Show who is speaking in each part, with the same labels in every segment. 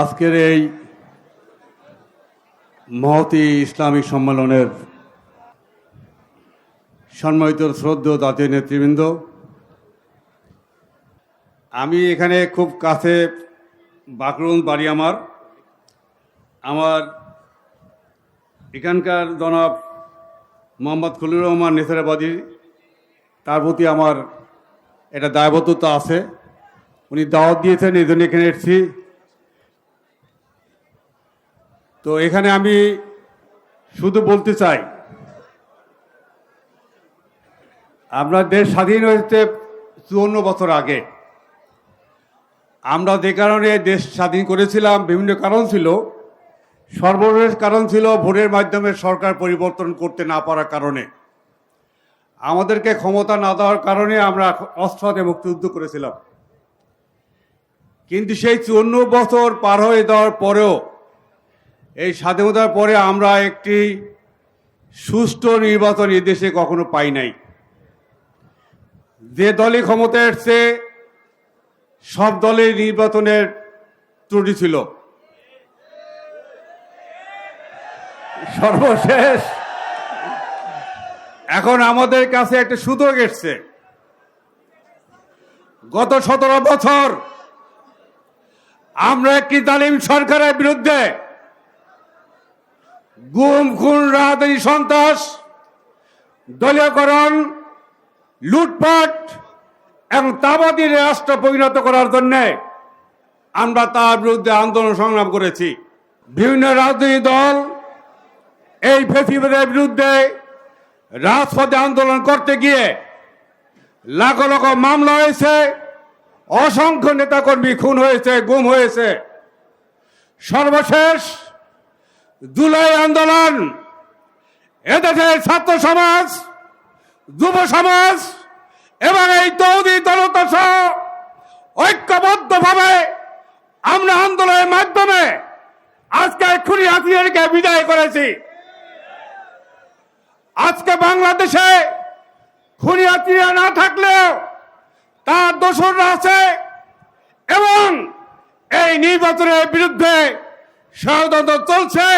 Speaker 1: আজকের এই মহতি ইসলামিক সম্মেলনের সম্মানিত শ্রদ্ধ জাতীয় নেতৃবৃন্দ, আমি এখানে খুব কাছে বাকরুন বাড়ি আমার। আমার এখানকার জনাব মোহাম্মদ খলিল রহমান নেসারাবাদী, তার প্রতি আমার একটা দায়বদ্ধতা আছে। উনি দাওয়াত দিয়েছেন, এই জন্য এখানে এসেছি। তো এখানে আমি শুধু বলতে চাই, আমরা দেশ স্বাধীন হয়েছে চুয়ান্ন বছর আগে। আমরা যে কারণে দেশ স্বাধীন করেছিলাম, বিভিন্ন কারণ ছিল। সর্বশেষ কারণ ছিল ভোটের মাধ্যমে সরকার পরিবর্তন করতে না পারার কারণে। আমাদেরকে ক্ষমতা না দেওয়ার কারণে আমরা অস্ত্র মুক্তিযুদ্ধ করেছিলাম। কিন্তু সেই চুয়ান্ন বছর পার হয়ে দেওয়ার পরেও এই স্বাধীনতার পরে আমরা একটি সুষ্ঠু নির্বাচন দেশে কখনো পাই নাই। যে দলই ক্ষমতায় এসছে, সব দলের নির্বাচনের ত্রুটি ছিল। সর্বশেষ, এখন আমাদের কাছে একটা সুযোগ এসছে। গত সতেরো বছর আমরা একটি তালিম সরকারের বিরুদ্ধে গুম, খুন রাহাতারি সন্ত্রাস, দলীয়করণ, লুটপাট এবং তাবাদী রাষ্ট্র পরিণত করার জন্য আমরা তার বিরুদ্ধে আন্দোলন সংগ্রাম করেছি। বিভিন্ন রাজনৈতিক দল এই ফেসিবাদের বিরুদ্ধে রাজপথে আন্দোলন করতে গিয়ে লাখ লাখ মামলা হয়েছে, অসংখ্য নেতাকর্মী খুন হয়েছে, গুম হয়েছে। সর্বশেষ জুলাই আন্দোলন এদেশের ছাত্র সমাজ, যুব সমাজ এবং এই তৌদি জনতা সহ ঐক্যবদ্ধভাবে আমরা আন্দোলনের মাধ্যমে আজকে খুনি হাতিয়ারকে বিদায় করেছি। আজকে বাংলাদেশে খুনি হাতিয়া না থাকলেও তার দোসররা আছে এবং এই নির্বাচনের বিরুদ্ধে ষড়যন্ত্র চলছে।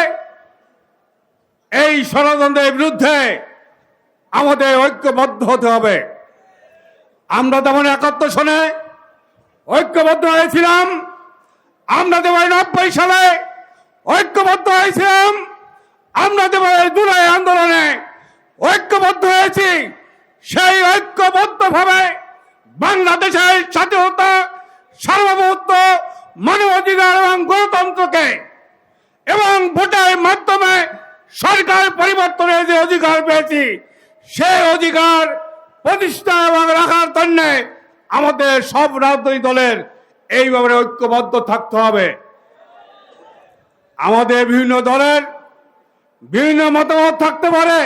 Speaker 1: এই ষড়যন্ত্রের বিরুদ্ধে আমাদের ঐক্যবদ্ধ হতে হবে। আমরা যেমন একাত্তর সনে ঐক্যবদ্ধ হয়েছিলাম, আমরা যেমন নব্বই সালে ঐক্যবদ্ধ হয়েছিলাম, আমরা যেমন জুলাই আন্দোলনে ঐক্যবদ্ধ হয়েছি, সেই ঐক্যবদ্ধভাবে বাংলাদেশের স্বাধীনতা, সার্বভৌমত্ব, মানবাধিকার এবং গণতন্ত্রকে এবং ভোটের মাধ্যমে সরকার পরিবর্তনের যে অধিকার পেয়েছি, সেই অধিকার প্রতিষ্ঠা এবং রাখার জন্য আমাদের সব রাজনৈতিক দলের এই ব্যাপারে ঐক্যবদ্ধ থাকতে হবে। আমাদের বিভিন্ন দলের বিভিন্ন মতামত থাকতে পারে,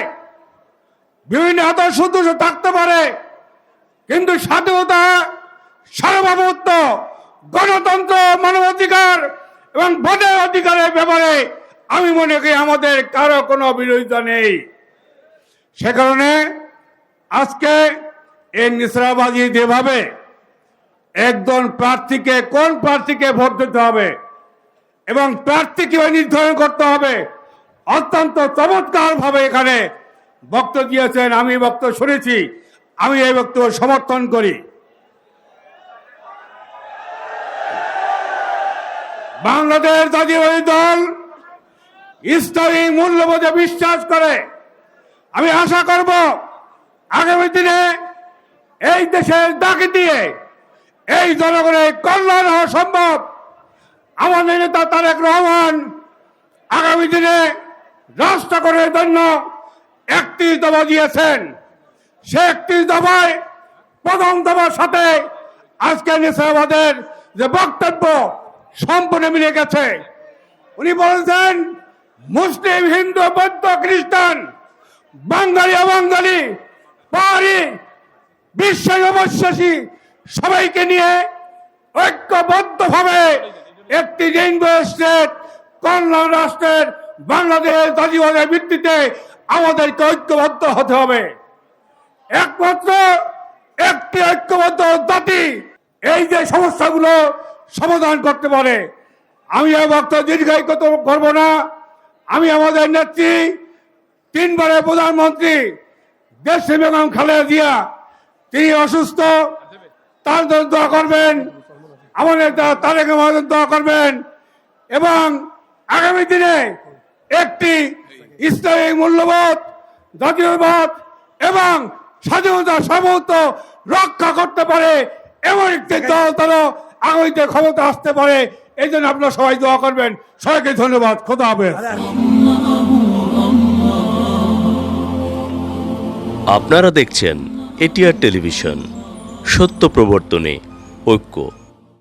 Speaker 1: বিভিন্ন আদর্শ থাকতে পারে, কিন্তু স্বাধীনতা সার্বভৌমত্ব, গণতন্ত্র, মানবাধিকার এবং ভোটের অধিকারের ব্যাপারে আমি মনে করি আমাদের কারও কোনো বিরোধিতা নেই। সে কারণে আজকে এই নিসরাবাজি যেভাবে একজন প্রার্থীকে কোন প্রার্থীকে ভোট দিতে হবে এবং প্রার্থী কীভাবে নির্ধারণ করতে হবে, অত্যন্ত চমৎকার ভাবে এখানে বক্তব্য দিয়েছেন, আমি বক্তব্য শুনেছি, আমি এই বক্তব্য সমর্থন করি। বাংলাদেশ জাতীয়বাদী দল ইসলামী মূল্যবোধে বিশ্বাস করে, আমি আশা করব আগামী দিনে এই দেশের ডাকে দিয়ে এই জনগণের কল্যাণ হওয়া সম্ভব। আমাদের নেতা তারেক রহমান আগামী দিনে রাষ্ট্রকরণের জন্য একত্রিশ দফা দিয়েছেন। সে একত্রিশ দফায় প্রথম দফার সাথে আজকে নেশাবাদের যে বক্তব্য সম্পূর্ণ মিলে গেছে। উনি বলছেন, মুসলিম, হিন্দু, বৌদ্ধ, খ্রিস্টান, বাঙালি, অবাঙালি, পাহাড়ি বিশ্ব অবশ্বাসী, সবাইকে নিয়ে ঐক্যবদ্ধ ঐক্যবদ্ধভাবে একটি রেইনবো স্টেট কল্যাণ রাষ্ট্রের বাংলাদেশের জাতীয়তার ভিত্তিতে আমাদেরকে ঐক্যবদ্ধ হতে হবে। একমাত্র একটি ঐক্যবদ্ধ জাতি, এই যে সমস্যাগুলো সমাধান করতে পারে। আমি বক্তব্য দীর্ঘায়িত করব না। আমি আমাদের নেত্রী তিনবারের প্রধানমন্ত্রী দেশ বেগম খালেদা জিয়া, তিনি অসুস্থ, তার দোয়া করবেন। আমাদের তারেক আমাদের দোয়া করবেন। এবং আগামী দিনে একটি ইসলামী মূল্যবোধ জাতীয়বাদ এবং স্বাধীনতা সার্বভৌমত্ব রক্ষা করতে পারে এমন একটি দল তারা আগামীতে ক্ষমতা আসতে পারে, এই জন্য আপনারা সবাই দোয়া করবেন। সবাইকে ধন্যবাদ, খোদা হাফেজ।
Speaker 2: আপনারা দেখছেন এটিআর টেলিভিশন, সত্য প্রবর্তনে ঐক্য।